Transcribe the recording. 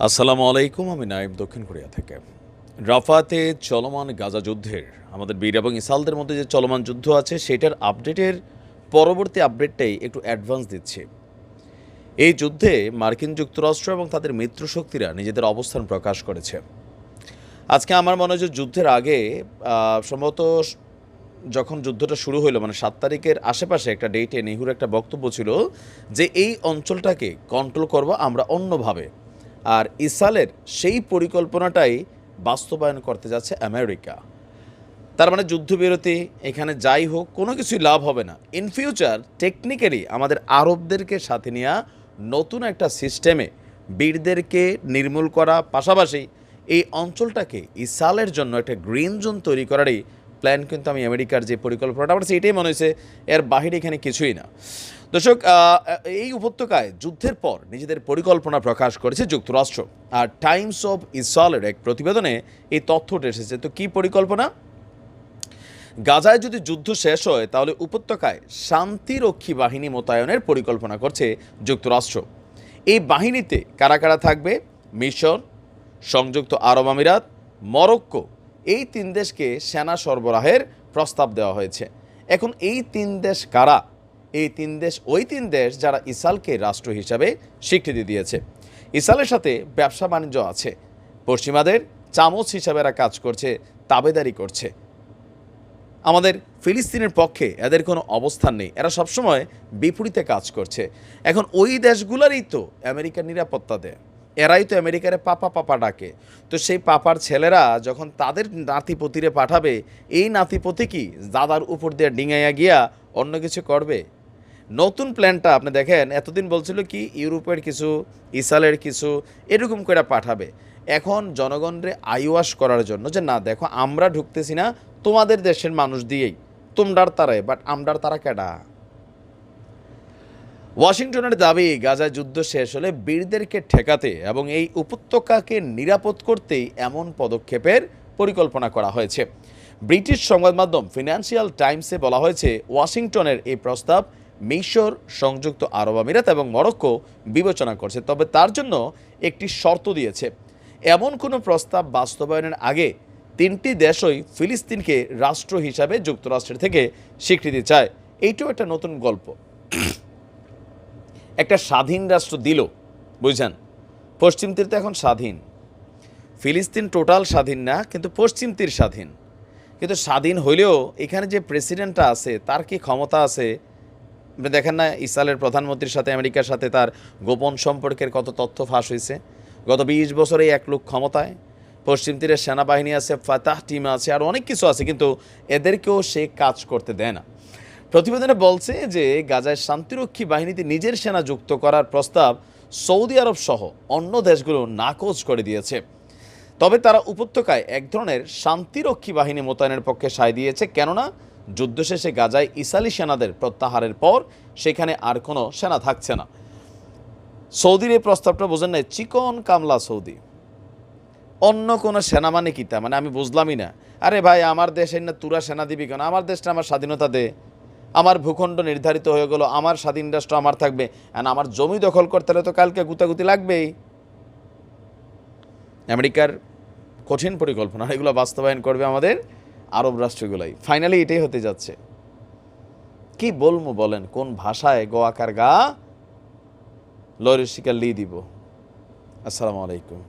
আসসালামু আলাইকুম, আমি নাইব দক্ষিণ কোরিয়া থেকে। রাফাতে চলমান গাজা যুদ্ধের, আমাদের বীর এবং ইসালদের মধ্যে যে চলমান যুদ্ধ আছে, সেটার আপডেটের পরবর্তী আপডেটটাই একটু অ্যাডভান্স দিচ্ছে। এই যুদ্ধে মার্কিন যুক্তরাষ্ট্র এবং তাদের মিত্র শক্তিরা নিজেদের অবস্থান প্রকাশ করেছে। আজকে আমার মনে হয় যে যুদ্ধের আগে সম্ভবত যখন যুদ্ধটা শুরু হলো মানে সাত তারিখের আশেপাশে একটা ডেটে নেহুর একটা বক্তব্য ছিল যে, এই অঞ্চলটাকে কন্ট্রোল করব আমরা অন্যভাবে। আর ইসরায়েলের সেই পরিকল্পনাটাই বাস্তবায়ন করতে যাচ্ছে আমেরিকা। তার মানে যুদ্ধবিরতি এখানে যাই হোক, কোনো কিছুই লাভ হবে না। ইন ফিউচার টেকনিক্যালি আমাদের আরবদেরকে সাথে নেওয়া নতুন একটা সিস্টেমে বীরদেরকে নির্মূল করা, পাশাপাশি এই অঞ্চলটাকে ইসালের জন্য একটা গ্রিন জোন তৈরি করারই প্ল্যান কিন্তু আমি আমেরিকার যে পরিকল্পনাটা, আমার এটাই মনে হয়েছে, এর বাহিরে এখানে কিছুই না। দর্শক এই উপত্যকায় যুদ্ধের পর নিজেদের পরিকল্পনা প্রকাশ করেছে যুক্তরাষ্ট্র। আর টাইমস অফ ইসরায়েলের এক প্রতিবেদনে এই তথ্যটা এসেছে। তো কী পরিকল্পনা? গাজায় যদি যুদ্ধ শেষ হয়, তাহলে উপত্যকায় শান্তিরক্ষী বাহিনী মোতায়েনের পরিকল্পনা করছে যুক্তরাষ্ট্র। এই বাহিনীতে কারা কারা থাকবে? মিশর, সংযুক্ত আরব আমিরাত, মরক্কো। এই তিন দেশকে সেনা সরবরাহের প্রস্তাব দেওয়া হয়েছে। এখন এই তিন দেশ কারা? এই তিন দেশ, ওই তিন দেশ যারা ইসালকে রাষ্ট্র হিসাবে স্বীকৃতি দিয়েছে। ইসালের সাথে ব্যবসা বাণিজ্য আছে। পশ্চিমাদের চামচ হিসাবে এরা কাজ করছে, তাবেদারি করছে। আমাদের ফিলিস্তিনের পক্ষে এদের কোনো অবস্থান নেই। এরা সবসময় বিপরীতে কাজ করছে। এখন ওই দেশগুলোরই তো আমেরিকার নিরাপত্তা দেয়। এরাই তো আমেরিকারে পাপা পাপা ডাকে। তো সেই পাপার ছেলেরা যখন তাদের নাতিপতিরে পাঠাবে, এই নাতিপতি কি দাদার উপর দিয়ে ডিঙাইয়া গিয়া অন্য কিছু করবে? নতুন প্ল্যানটা আপনি দেখেন, এতদিন বলছিল কি, ইউরোপের কিছু ইসালের কিছু, এরকম করে পাঠাবে। এখন জনগণরে আইওয়াশ করার জন্য যে, না, দেখো, আমরা ঢুকতেছি না, তোমাদের দেশের মানুষ দিয়েই। তোমরার তারাই বাট আমরার তারা কেডা? ওয়াশিংটনের দাবি, গাজায় যুদ্ধ শেষ হলে বীরদেরকে ঠেকাতে এবং এই উপত্যকাকে নিরাপদ করতেই এমন পদক্ষেপের পরিকল্পনা করা হয়েছে। ব্রিটিশ সংবাদ মাধ্যম ফিনান্সিয়াল টাইমসে বলা হয়েছে, ওয়াশিংটনের এই প্রস্তাব মিশর, সংযুক্ত আরব আমিরাত এবং মরক্কো বিবেচনা করছে। তবে তার জন্য একটি শর্ত দিয়েছে। এমন কোনো প্রস্তাব বাস্তবায়নের আগে তিনটি দেশই ফিলিস্তিনকে রাষ্ট্র হিসাবে যুক্তরাষ্ট্রের থেকে স্বীকৃতি চায়। এইটাও একটা নতুন গল্প। একটা স্বাধীন রাষ্ট্র দিল, বুঝছেন? পশ্চিম তীর তো এখন স্বাধীন। ফিলিস্তিন টোটাল স্বাধীন না, কিন্তু পশ্চিম তীর স্বাধীন। কিন্তু স্বাধীন হইলেও এখানে যে প্রেসিডেন্টটা আছে, তার কি ক্ষমতা আছে? দেখেন না, ইসরায়েলের প্রধানমন্ত্রীর সাথে, আমেরিকার সাথে তার গোপন সম্পর্কের কত তথ্য ফাঁস হয়েছে। গত বিশ বছরে এক লোক ক্ষমতায়। পশ্চিম তীরের সেনাবাহিনী আছে, ফাতাহ টিম আছে, আর অনেক কিছু আছে, কিন্তু এদেরকেও সে কাজ করতে দেয় না। প্রতিবেদনে বলছে যে, গাজায় শান্তিরক্ষী বাহিনীতে নিজের সেনা যুক্ত করার প্রস্তাব সৌদি আরব সহ অন্য দেশগুলো নাকচ করে দিয়েছে। তবে তারা উপত্যকায় এক ধরনের শান্তিরক্ষী বাহিনী মোতায়েনের পক্ষে সায় দিয়েছে, কেননা যুদ্ধ শেষে গাজায় ইসালি সেনাদের প্রত্যাহারের পর সেখানে আর কোনো সেনা থাকছে না। সৌদির এই প্রস্তাবটা বোঝেন নাই, চিকন কামলা সৌদি। অন্য কোনো সেনা মানে কি তা? মানে আমি বুঝলামই না। আরে ভাই, আমার দেশে না তুরা সেনা দিবি কেন? আমার দেশটা আমার স্বাধীনতা দে। আমার ভূখণ্ড নির্ধারিত হয়ে গেল, আমার স্বাধীন রাষ্ট্র আমার থাকবে। আর আমার জমি দখল করতে হলে তো কালকে গুতাগুতি লাগবেই। আমেরিকার কঠিন পরিকল্পনা এগুলো বাস্তবায়ন করবে আমাদের আরব রাষ্ট্রগুলাই। ফাইনালি এটাই হতে যাচ্ছে। কি বলব বলেন, কোন ভাষায় গোয়াকার গা? লরির শিকার লি দিব। আসসালামু আলাইকুম।